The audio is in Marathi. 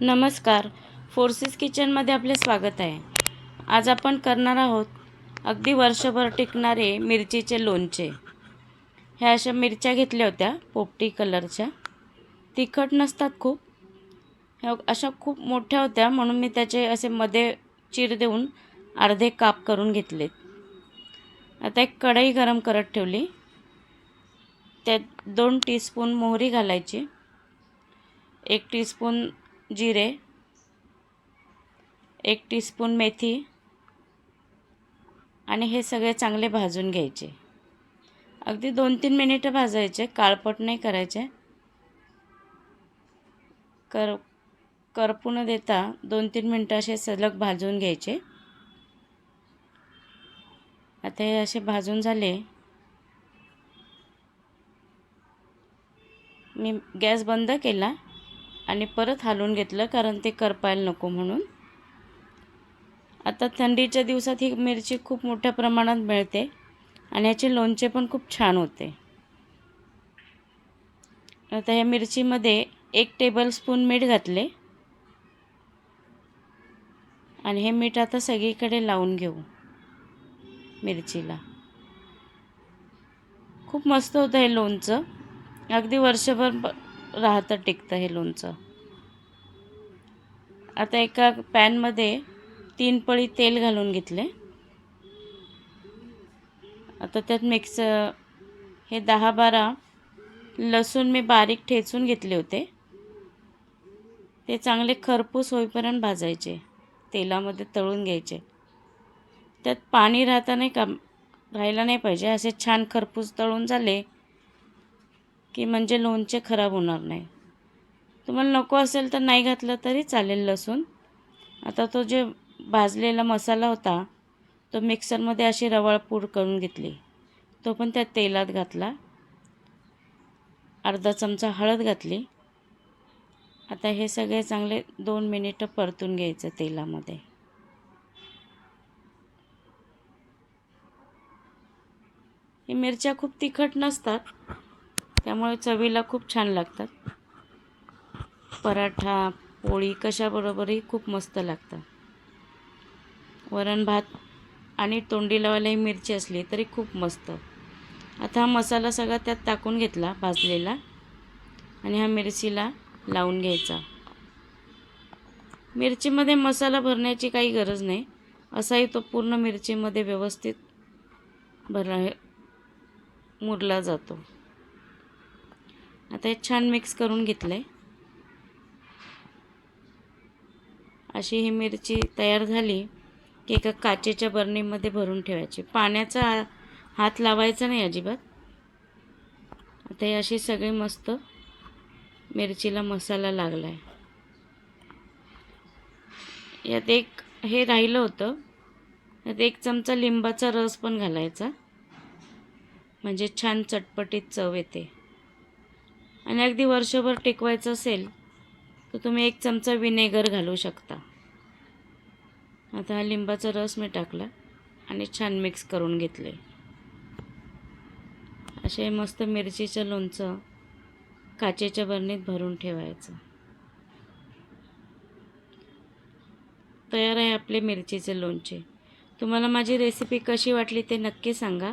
नमस्कार. फोर्सेस किचनमध्ये आपले स्वागत आहे. आज आपण करणार आहोत अगदी वर्षभर टिकणारे मिरचीचे लोणचे. ह्या अशा मिरच्या घेतल्या होत्या पोपटी कलरच्या. तिखट नसतात खूप. ह्या अशा खूप मोठ्या होत्या म्हणून मी त्याचे असे मध्ये चीर देऊन अर्धे काप करून घेतलेत. आता एक कढई गरम करत ठेवली. त्यात दोन टीस्पून मोहरी घालायची. एक टीस्पून जिरे एक टीस्पून मेथी आणि हे सगळे चांगले भाजून घ्यायचे. अगदी दोन तीन मिनिटं भाजायचे काळपट नाही करायचे. कर करपू न देता दोन तीन मिनटं असे सलग भाजून घ्यायचे. आता हे असे भाजून झाले. मी गॅस बंद केला. आणि परत हालवून घेतलं कारण ते करपायला नको म्हणून. आता थंडीच्या दिवसात ही मिरची खूप मोठ्या प्रमाणात मिळते आणि ह्याचे लोणचे पण खूप छान होते. आता ह्या मिरचीमध्ये एक टेबलस्पून मीठ घातले. आणि हे मीठ आता सगळीकडे लावून घेऊ मिरचीला. खूप मस्त होतं हे लोणचं. अगदी वर्षभर ब राहतं टिकतं हे लोणचं. आता एका पॅनमध्ये तीन पळी तेल घालून घेतले. आता त्यात मिक्स हे दहा बारा लसूण मी बारीक ठेचून घेतले होते. ते चांगले खरपूस होईपर्यंत भाजायचे. तेलामध्ये तळून घ्यायचे. त्यात पाणी राहता नाही का राहायला नाही पाहिजे. असे छान खरपूस तळून झाले. की म्हणजे लोणचे खराब होणार नाही. तुम्हाला नको असेल तर नाही घातलं तरी चालेल लसूण. आता तो जे भाजलेला मसाला होता तो मिक्सरमध्ये अशी रवाळपूड करून घेतली. तो पण त्या तेलात घातला. अर्धा चमचा हळद घातली. आता हे सगळे चांगले दोन मिनिटं परतून घ्यायचं तेलामध्ये. हे मिरच्या खूप तिखट नसतात त्यामुळे चवीला खूप छान लागतात. पराठा पोळी कशाबरोबरही खूप मस्त लागतात. वरण भात आणि तोंडी लावायलाही मिरची असली तरी खूप मस्त. आता हा मसाला सगळा त्यात टाकून घेतला भाजलेला. आणि हा मिरचीला लावून घ्यायचा. मिरचीमध्ये मसाला भरण्याची काही गरज नाही. असाही तो पूर्ण मिरचीमध्ये व्यवस्थित भर मुरला जातो. आता हे छान मिक्स करून घेतलं आहे अशी ही मिरची तयार झाली की एका काचेच्या बरणीमध्ये भरून ठेवायची. पाण्याचा हात लावायचा नाही अजिबात. आता हे अशी सगळी मस्त मिरचीला मसाला लागला आहे यात एक हे राहिलं होतं. यात एक चमचा लिंबाचा रस पण घालायचा. म्हणजे छान चटपटीत चव येते. आणि अगदी वर्षभर टिकवायचं असेल तर तुम्ही एक चमचा विनेगर घालू शकता. आता हा लिंबाचा रस मी टाकला आणि छान मिक्स करून घेतले. असे मस्त मिरचीचं लोणचं काचेच्या बरणीत भरून ठेवायचं. तयार आहे आपले मिरचीचे लोणचे. तुम्हाला माझी रेसिपी कशी वाटली ते नक्की सांगा.